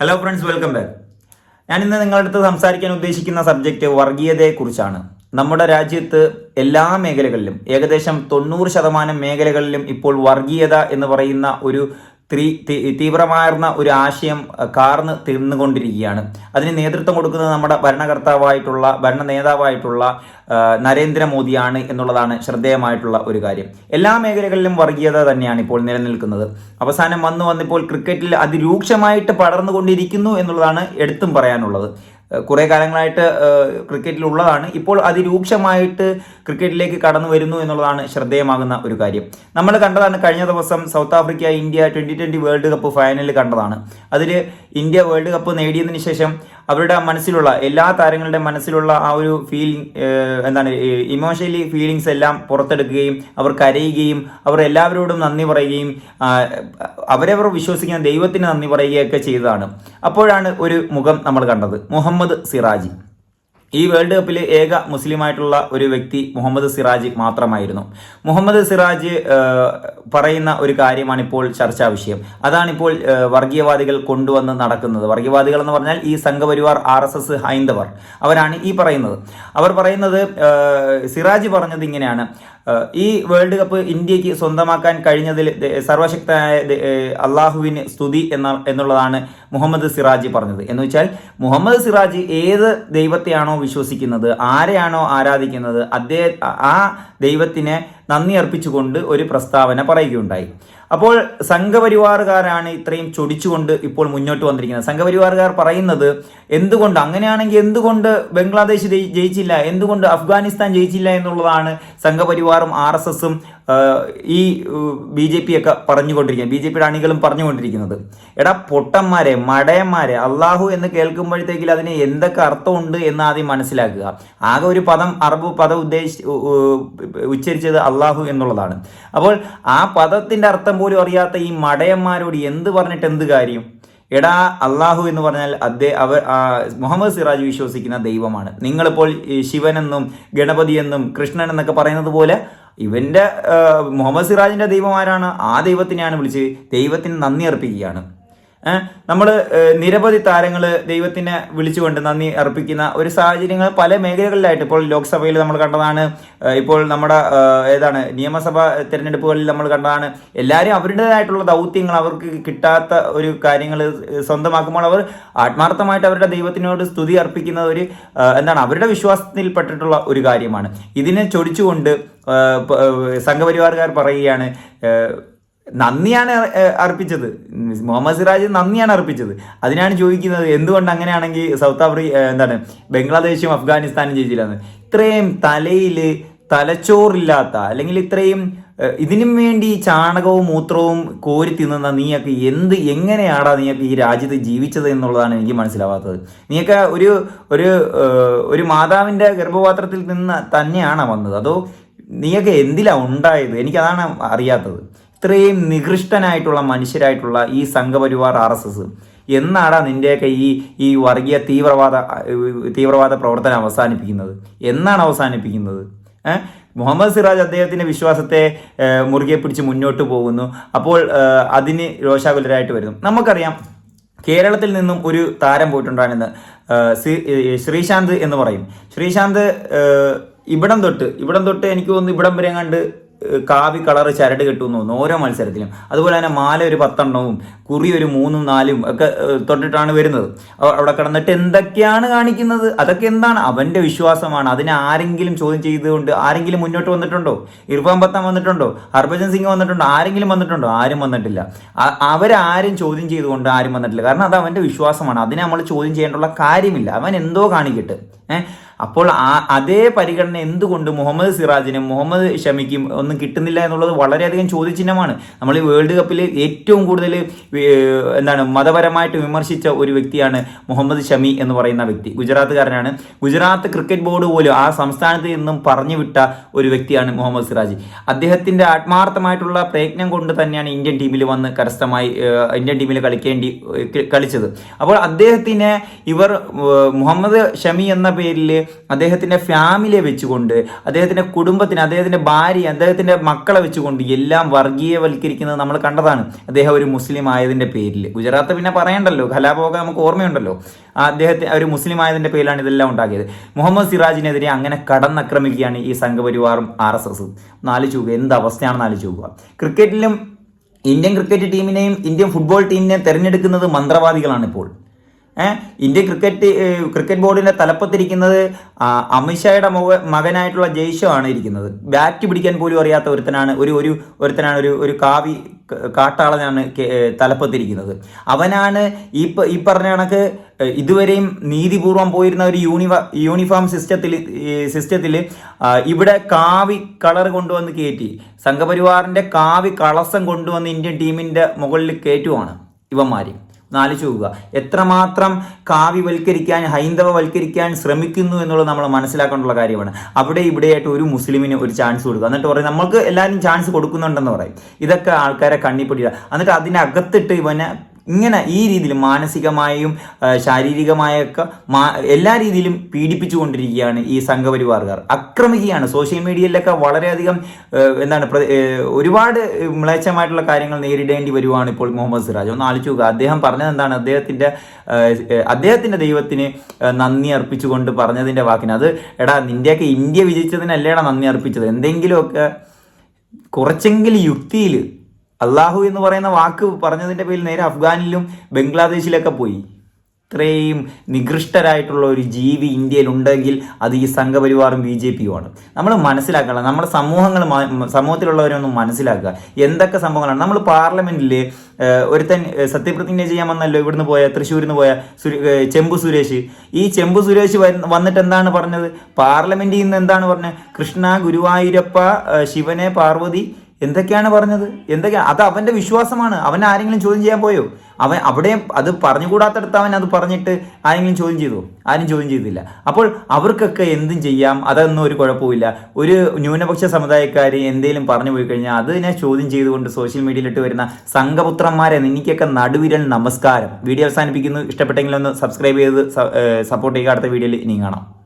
Hello friends welcome back ഞാൻ ഇന്ന് നിങ്ങളുടെ അടുത്ത് സംസാരിക്കാൻ ഉദ്ദേശിക്കുന്ന സബ്ജക്റ്റ് വർഗീയതയെക്കുറിച്ചാണ്. നമ്മുടെ രാജ്യത്ത് എല്ലാ മേഖലകളിലും ഏകദേശം തൊണ്ണൂറ് ശതമാനം മേഖലകളിലും ഇപ്പോൾ വർഗീയത എന്ന് പറയുന്ന ഒരു തി- തീവ്രമാർന്ന ഒരു ആശയം കാർന്ന് തീർന്നുകൊണ്ടിരിക്കുകയാണ് അതിന് നേതൃത്വം കൊടുക്കുന്നത് നമ്മുടെ ഭരണകർത്താവായിട്ടുള്ള ഭരണ നേതാവായിട്ടുള്ള നരേന്ദ്രമോദിയാണ് എന്നുള്ളതാണ് ശ്രദ്ധേയമായിട്ടുള്ള ഒരു കാര്യം. എല്ലാ മേഖലകളിലും വർഗീയത തന്നെയാണ് ഇപ്പോൾ നിലനിൽക്കുന്നത്. അവസാനം വന്നു വന്നിപ്പോൾ ക്രിക്കറ്റിൽ അതിരൂക്ഷമായിട്ട് പടർന്നുകൊണ്ടിരിക്കുന്നു എന്നുള്ളതാണ് എടുത്തും പറയാനുള്ളത്. കുറേ കാലങ്ങളായിട്ട് ക്രിക്കറ്റിലുള്ളതാണ്. ഇപ്പോൾ അതിരൂക്ഷമായിട്ട് ക്രിക്കറ്റിലേക്ക് കടന്നു വരുന്നു എന്നുള്ളതാണ് ശ്രദ്ധേയമാകുന്ന ഒരു കാര്യം. നമ്മൾ കണ്ടതാണ് കഴിഞ്ഞ ദിവസം south Africa India twenty twenty world cup ഫൈനലിൽ കണ്ടതാണ്. അതിൽ ഇന്ത്യ വേൾഡ് കപ്പ് നേടിയതിന് ശേഷം അവരുടെ മനസ്സിലുള്ള എല്ലാ താരങ്ങളുടെ മനസ്സിലുള്ള ആ ഒരു ഫീലിംഗ് എന്താണ് ഇമോഷണലി ഫീലിങ്സ് എല്ലാം പുറത്തെടുക്കുകയും അവർ കരയുകയും അവർ എല്ലാവരോടും നന്ദി പറയുകയും അവരവർ വിശ്വസിക്കുന്ന ദൈവത്തിന് നന്ദി പറയുകയൊക്കെ ചെയ്തതാണ്. അപ്പോഴാണ് ഒരു മുഖം നമ്മൾ കണ്ടത്. മുഹമ്മദ് സിറാജി. ഈ വേൾഡ് കപ്പിൽ ഏക മുസ്ലിമായിട്ടുള്ള ഒരു വ്യക്തി മുഹമ്മദ് സിറാജ് മാത്രമായിരുന്നു. മുഹമ്മദ് സിറാജ് പറയുന്ന ഒരു കാര്യമാണ് ഇപ്പോൾ ചർച്ചാ വിഷയം. അതാണിപ്പോൾ വർഗീയവാദികൾ കൊണ്ടുവന്ന് നടക്കുന്നത്. വർഗീയവാദികൾ എന്ന് പറഞ്ഞാൽ ഈ സംഘപരിവാർ ആർ എസ് എസ് ഹൈന്ദവർ. അവരാണ് ഈ പറയുന്നത്. അവർ പറയുന്നത് സിറാജ് പറഞ്ഞത് ഇങ്ങനെയാണ്. ഈ വേൾഡ് കപ്പ് ഇന്ത്യയ്ക്ക് സ്വന്തമാക്കാൻ കഴിഞ്ഞതിൽ സർവശക്തനായ അള്ളാഹുവിന് സ്തുതി എന്ന എന്നുള്ളതാണ് മുഹമ്മദ് സിറാജ് പറഞ്ഞത്. എന്ന് വെച്ചാൽ മുഹമ്മദ് സിറാജ് ഏത് ദൈവത്തെയാണോ വിശ്വസിക്കുന്നത്? ആരെയാണോ ആരാധിക്കുന്നത്? അദ്ദേഹം ആ ദൈവത്തിനെ നന്ദി അർപ്പിച്ചുകൊണ്ട് ഒരു പ്രസ്താവന പറയുകയുണ്ടായി. അപ്പോൾ സംഘപരിവാറുകാരാണ് ഇത്രയും ചൊടിച്ചുകൊണ്ട് ഇപ്പോൾ മുന്നോട്ട് വന്നിരിക്കുന്നത്. സംഘപരിവാറുകാർ പറയുന്നത് എന്തുകൊണ്ട്? അങ്ങനെയാണെങ്കിൽ എന്തുകൊണ്ട് ബംഗ്ലാദേശ് ജയിച്ചില്ല? എന്തുകൊണ്ട് അഫ്ഗാനിസ്ഥാൻ ജയിച്ചില്ല എന്നുള്ളതാണ് സംഘപരിവാറും ആർ എസ് എസും ഈ ബി ജെ പി ഒക്കെ പറഞ്ഞുകൊണ്ടിരിക്കുന്നത്. ബി ജെ പിയുടെ അണികളും പറഞ്ഞുകൊണ്ടിരിക്കുന്നത്. എടാ പൊട്ടന്മാരെ മടയന്മാരെ അള്ളാഹു എന്ന് കേൾക്കുമ്പോഴത്തേക്കിൽ അതിന് എന്തൊക്കെ അർത്ഥമുണ്ട് എന്ന് ആദ്യം മനസ്സിലാക്കുക. ആകെ ഒരു പദം അറബ് പദം ഉദ്ദേശിച്ച് ഉച്ചരിച്ചത് അള്ളാഹു എന്നുള്ളതാണ്. അപ്പോൾ ആ പദത്തിന്റെ അർത്ഥം പോലും അറിയാത്ത ഈ മടയന്മാരോട് എന്ത് പറഞ്ഞിട്ട് എന്ത് കാര്യം? എടാ അള്ളാഹു എന്ന് പറഞ്ഞാൽ അദ്ദേഹം അവർ മുഹമ്മദ് സിറാജ് വിശ്വസിക്കുന്ന ദൈവമാണ്. നിങ്ങളിപ്പോൾ ശിവനെന്നും ഗണപതി എന്നും കൃഷ്ണൻ എന്നൊക്കെ പറയുന്നത് പോലെ ഇവന്റെ മുഹമ്മദ് സിറാജിന്റെ ദൈവം ആരാണ്? ആ ദൈവത്തിനെയാണ് വിളിച്ച് ദൈവത്തിന് നന്ദി അർപ്പിക്കുകയാണ്. നമ്മൾ നിരവധി താരങ്ങൾ ദൈവത്തിനെ വിളിച്ചുകൊണ്ട് നന്ദി അർപ്പിക്കുന്ന ഒരു സാഹചര്യങ്ങൾ പല മേഖലകളിലായിട്ട് ഇപ്പോൾ ലോക്സഭയിൽ നമ്മൾ കണ്ടതാണ്. ഇപ്പോൾ നമ്മുടെ ഏതാണ് നിയമസഭ തിരഞ്ഞെടുപ്പുകളിൽ നമ്മൾ കണ്ടതാണ്. എല്ലാവരും അവരുടേതായിട്ടുള്ള ദൗത്യങ്ങൾ അവർക്ക് കിട്ടാത്ത ഒരു കാര്യങ്ങൾ സ്വന്തമാക്കുമ്പോൾ അവർ ആത്മാർത്ഥമായിട്ട് അവരുടെ ദൈവത്തിനോട് സ്തുതി അർപ്പിക്കുന്ന ഒരു എന്താണ് അവരുടെ വിശ്വാസത്തിൽപ്പെട്ടിട്ടുള്ള ഒരു കാര്യമാണ്. ഇതിനെ ചൊടിച്ചുകൊണ്ട് സംഘപരിവാറുകാർ പറയുകയാണ് നന്ദിയാണ് അർപ്പിച്ചത്. മുഹമ്മദ് സിറാജ് നന്ദിയാണ് അർപ്പിച്ചത്. അതിനാണ് ചോദിക്കുന്നത് എന്തുകൊണ്ട് അങ്ങനെയാണെങ്കിൽ സൗത്ത് ആഫ്രിക്ക എന്താണ് ബംഗ്ലാദേശും അഫ്ഗാനിസ്ഥാനും ജയിച്ചില്ലാന്ന്. ഇത്രയും തലയിൽ തലച്ചോറില്ലാത്ത അല്ലെങ്കിൽ ഇത്രയും ഇതിനും വേണ്ടി ചാണകവും മൂത്രവും കോരി തിന്നുന്ന നീയൊക്കെ എന്ത് എങ്ങനെയാടാ നീയൊക്കെ ഈ രാജ്യത്ത് ജീവിച്ചത് എന്നുള്ളതാണ് എനിക്ക് മനസ്സിലാവാത്തത്. നീയൊക്കെ ഒരു ഒരു ഒരു മാതാവിന്റെ ഗർഭപാത്രത്തിൽ നിന്ന് തന്നെയാണ് വന്നത്? അതോ നീയൊക്കെ എന്തിലാ ഉണ്ടായത്? എനിക്കതാണ് അറിയാത്തത്. ഇത്രയും നികൃഷ്ടനായിട്ടുള്ള മനുഷ്യരായിട്ടുള്ള ഈ സംഘപരിവാർ ആർ എസ് എസ്. എന്നാടാ നിന്റെയൊക്കെ ഈ ഈ വർഗീയ തീവ്രവാദ തീവ്രവാദ പ്രവർത്തനം അവസാനിപ്പിക്കുന്നത്? എന്നാണ് അവസാനിപ്പിക്കുന്നത്? മുഹമ്മദ് സിറാജ് അദ്ദേഹത്തിന്റെ വിശ്വാസത്തെ മുറുകെ പിടിച്ച് മുന്നോട്ട് പോകുന്നു. അപ്പോൾ അതിന് രോഷാകുലരായിട്ട് വരുന്നു. നമുക്കറിയാം കേരളത്തിൽ നിന്നും ഒരു താരം പോയിട്ടുണ്ടായിരുന്നു ശ്രീശാന്ത് എന്ന് പറയും. ശ്രീശാന്ത് ഇവിടം തൊട്ട് ഇവിടം തൊട്ട് എനിക്ക് തോന്നുന്നു ഇവിടം വരെ കണ്ട് കാവി കളർ ചരട് കെട്ടുമെന്ന് തോന്നുന്നു ഓരോ മത്സരത്തിലും. അതുപോലെ തന്നെ മാല ഒരു പത്തെണ്ണവും കുറി ഒരു മൂന്നും നാലും ഒക്കെ തൊട്ടിട്ടാണ് വരുന്നത്. അവ- അവിടെ കിടന്നിട്ട് എന്തൊക്കെയാണ് കാണിക്കുന്നത്? അതൊക്കെ എന്താണ്? അവന്റെ വിശ്വാസമാണ്. അതിനെ ആരെങ്കിലും ചോദ്യം ചെയ്തുകൊണ്ട് ആരെങ്കിലും മുന്നോട്ട് വന്നിട്ടുണ്ടോ? ഇർഫാൻ പത്താൻ വന്നിട്ടുണ്ടോ? ഹർഭജൻ സിംഗ് വന്നിട്ടുണ്ടോ? ആരെങ്കിലും വന്നിട്ടുണ്ടോ? ആരും വന്നിട്ടില്ല. അവരാരും ചോദ്യം ചെയ്തുകൊണ്ട് ആരും വന്നിട്ടില്ല. കാരണം അത് അവന്റെ വിശ്വാസമാണ്. അതിനെ നമ്മൾ ചോദ്യം ചെയ്യേണ്ടുള്ള കാര്യമില്ല. അവൻ എന്തോ കാണിക്കട്ടെ. ഏഹ് അപ്പോൾ ആ അതേ പരിഗണന എന്തുകൊണ്ട് മുഹമ്മദ് സിറാജിനും മുഹമ്മദ് ഷമിക്കും ഒന്നും കിട്ടുന്നില്ല എന്നുള്ളത് വളരെയധികം ചോദ്യചിഹ്നമാണ് നമ്മൾ ഈ വേൾഡ് കപ്പിൽ ഏറ്റവും കൂടുതൽ എന്താണ് മതപരമായിട്ട് വിമർശിച്ച ഒരു വ്യക്തിയാണ് മുഹമ്മദ് ഷമി എന്ന് പറയുന്ന വ്യക്തി. ഗുജറാത്തുകാരനാണ്. ഗുജറാത്ത് ക്രിക്കറ്റ് ബോർഡ് പോലും ആ സംസ്ഥാനത്ത് നിന്നും പറഞ്ഞു വിട്ട ഒരു വ്യക്തിയാണ് മുഹമ്മദ് സിറാജ്. അദ്ദേഹത്തിന്റെ ആത്മാർത്ഥമായിട്ടുള്ള പ്രയത്നം കൊണ്ട് തന്നെയാണ് ഇന്ത്യൻ ടീമിൽ വന്ന് കരസ്ഥമായി ഇന്ത്യൻ ടീമിൽ കളിക്കേണ്ടി കളിച്ചത്. അപ്പോൾ അദ്ദേഹത്തിനെ ഇവർ മുഹമ്മദ് ഷമി എന്ന പേരിൽ അദ്ദേഹത്തിന്റെ ഫാമിലിയെ വെച്ചുകൊണ്ട് അദ്ദേഹത്തിന്റെ കുടുംബത്തിന് അദ്ദേഹത്തിന്റെ ഭാര്യ അദ്ദേഹത്തിന്റെ മക്കളെ വെച്ചുകൊണ്ട് എല്ലാം വർഗീയവൽക്കരിക്കുന്നത് നമ്മൾ കണ്ടതാണ്. അദ്ദേഹം ഒരു മുസ്ലിം ആയതിന്റെ പേരിൽ. ഗുജറാത്ത് പിന്നെ പറയണ്ടല്ലോ കലാപോക നമുക്ക് ഓർമ്മയുണ്ടല്ലോ. അദ്ദേഹത്തെ ഒരു മുസ്ലിം ആയതിന്റെ പേരിലാണ് ഇതെല്ലാം ഉണ്ടാക്കിയത്. മുഹമ്മദ് സിറാജിനെതിരെ അങ്ങനെ കടന്നാക്രമിക്കുകയാണ് ഈ സംഘപരിവാറും ആർ എസ് എസും. നാലിച്ചുക എന്ത് നാല് ആലോചിക്കുക ക്രിക്കറ്റിലും ഇന്ത്യൻ ക്രിക്കറ്റ് ടീമിനെയും ഇന്ത്യൻ ഫുട്ബോൾ ടീമിനെയും തിരഞ്ഞെടുക്കുന്നത് മന്ത്രവാദികളാണ് ഇപ്പോൾ. ഇന്ത്യൻ ക്രിക്കറ്റ് ക്രിക്കറ്റ് ബോർഡിന്റെ തലപ്പത്തിരിക്കുന്നത് അമിത്ഷായുടെ മക മകനായിട്ടുള്ള ജയ്ഷോ ആണ് ഇരിക്കുന്നത്. ബാറ്റ് പിടിക്കാൻ പോലും അറിയാത്ത ഒരുത്തനാണ് ഒരു ഒരു ഒരുത്തനാണ് ഒരു ഒരു കാവി കാട്ടാളനാണ് തലപ്പത്തിരിക്കുന്നത്. അവനാണ് ഈ ഈ പറഞ്ഞ കണക്ക് ഇതുവരെയും നീതിപൂർവം പോയിരുന്ന ഒരു യൂണിഫ യൂണിഫോം സിസ്റ്റത്തിൽ സിസ്റ്റത്തിൽ ഇവിടെ കാവി കളർ കൊണ്ടുവന്ന് കയറ്റി. സംഘപരിവാറിന്റെ കാവി കളസം കൊണ്ടുവന്ന് ഇന്ത്യൻ ടീമിന്റെ മുകളിൽ കയറ്റുവാണ് ഇവന്മാർ നാലിച്ചു നോക്കുക എത്രമാത്രം കാവ്യവൽക്കരിക്കാൻ ഹൈന്ദവവൽക്കരിക്കാൻ ശ്രമിക്കുന്നു എന്നുള്ളത് നമ്മൾ മനസ്സിലാക്കേണ്ടുള്ള കാര്യമാണ്. അവിടെ ഇവിടെയായിട്ട് ഒരു മുസ്ലിമിന് ഒരു ചാൻസ് കൊടുക്കുക. എന്നിട്ട് പറയും നമ്മൾക്ക് എല്ലാവരും ചാൻസ് കൊടുക്കുന്നുണ്ടെന്ന് പറയും. ഇതൊക്കെ ആൾക്കാരെ കണ്ണിപ്പൊടിയില്ല എന്നിട്ട് അതിനകത്തിട്ട് ഇവനെ ഇങ്ങനെ ഈ രീതിയിൽ മാനസികമായും ശാരീരികമായൊക്കെ എല്ലാ രീതിയിലും പീഡിപ്പിച്ചുകൊണ്ടിരിക്കുകയാണ് ഈ സംഘപരിവാറുകാർ. ആക്രമിക്കുകയാണ് സോഷ്യൽ മീഡിയയിലൊക്കെ വളരെയധികം എന്താണ് ഒരുപാട് മ്ലേച്ഛമായിട്ടുള്ള കാര്യങ്ങൾ നേരിടേണ്ടി വരുവാണ് ഇപ്പോൾ മുഹമ്മദ് സിറാജ്. ഒന്ന് ആലോചിച്ച് നോക്കുക. അദ്ദേഹം പറഞ്ഞത് എന്താണ്? അദ്ദേഹത്തിന്റെ അദ്ദേഹത്തിന്റെ ദൈവത്തിന് നന്ദി അർപ്പിച്ചുകൊണ്ട് പറഞ്ഞതിന്റെ വാക്കിന്. അത് എടാ നിന്റെയൊക്കെ ഇന്ത്യ വിജയിച്ചതിനല്ലേടാ നന്ദി അർപ്പിച്ചത്? എന്തെങ്കിലുമൊക്കെ കുറച്ചെങ്കിലും യുക്തിയിൽ അള്ളാഹു എന്ന് പറയുന്ന വാക്ക് പറഞ്ഞതിന്റെ പേരിൽ നേരെ അഫ്ഗാനിലും ബംഗ്ലാദേശിലൊക്കെ പോയി. ഇത്രയും നികൃഷ്ടരായിട്ടുള്ള ഒരു ജീവി ഇന്ത്യയിൽ ഉണ്ടെങ്കിൽ അത് ഈ സംഘപരിവാറും ബി ജെ പിയുമാണ്. നമ്മൾ മനസ്സിലാക്കണം നമ്മുടെ സമൂഹങ്ങൾ സമൂഹത്തിലുള്ളവരൊന്നും മനസ്സിലാക്കുക. എന്തൊക്കെ സംഭവങ്ങളാണ്? നമ്മൾ പാർലമെന്റിൽ ഒരുത്തൻ സത്യപ്രതിജ്ഞ ചെയ്യാൻ വന്നല്ലോ ഇവിടുന്ന് പോയ തൃശ്ശൂരിൽ നിന്ന് പോയ ചെമ്പു സുരേഷ്. ഈ ചെമ്പു സുരേഷ് വന്നിട്ട് എന്താണ് പറഞ്ഞത്? പാർലമെന്റിൽ നിന്ന് എന്താണ് പറഞ്ഞത്? കൃഷ്ണ ഗുരുവായൂരപ്പ ശിവനെ പാർവതി എന്തൊക്കെയാണ് പറഞ്ഞത്? എന്തൊക്കെയാ അത് അവന്റെ വിശ്വാസമാണ്. അവൻ ആരെങ്കിലും ചോദ്യം ചെയ്യാൻ പോയോ? അവൻ അവിടെ അത് പറഞ്ഞുകൂടാത്തടത്ത് അവൻ അത് പറഞ്ഞിട്ട് ആരെങ്കിലും ചോദ്യം ചെയ്തോ? ആരും ചോദ്യം ചെയ്തില്ല. അപ്പോൾ അവർക്കൊക്കെ എന്തും ചെയ്യാം. അതൊന്നും ഒരു കുഴപ്പമില്ല ഒരു ന്യൂനപക്ഷ സമുദായക്കാർ എന്തെങ്കിലും പറഞ്ഞു പോയി കഴിഞ്ഞാൽ അതിനെ ചോദ്യം ചെയ്തുകൊണ്ട് സോഷ്യൽ മീഡിയയിലിട്ട് വരുന്ന സംഘപുത്രന്മാരെ നിനിക്കൊക്കെ നടുവിരൽ നമസ്കാരം. വീഡിയോ അവസാനിപ്പിക്കുന്നു. ഇഷ്ടപ്പെട്ടെങ്കിൽ ഒന്ന് സബ്സ്ക്രൈബ് ചെയ്ത് സപ്പോർട്ട് ചെയ്യുക. അടുത്ത വീഡിയോയിൽ ഇനിയും കാണാം.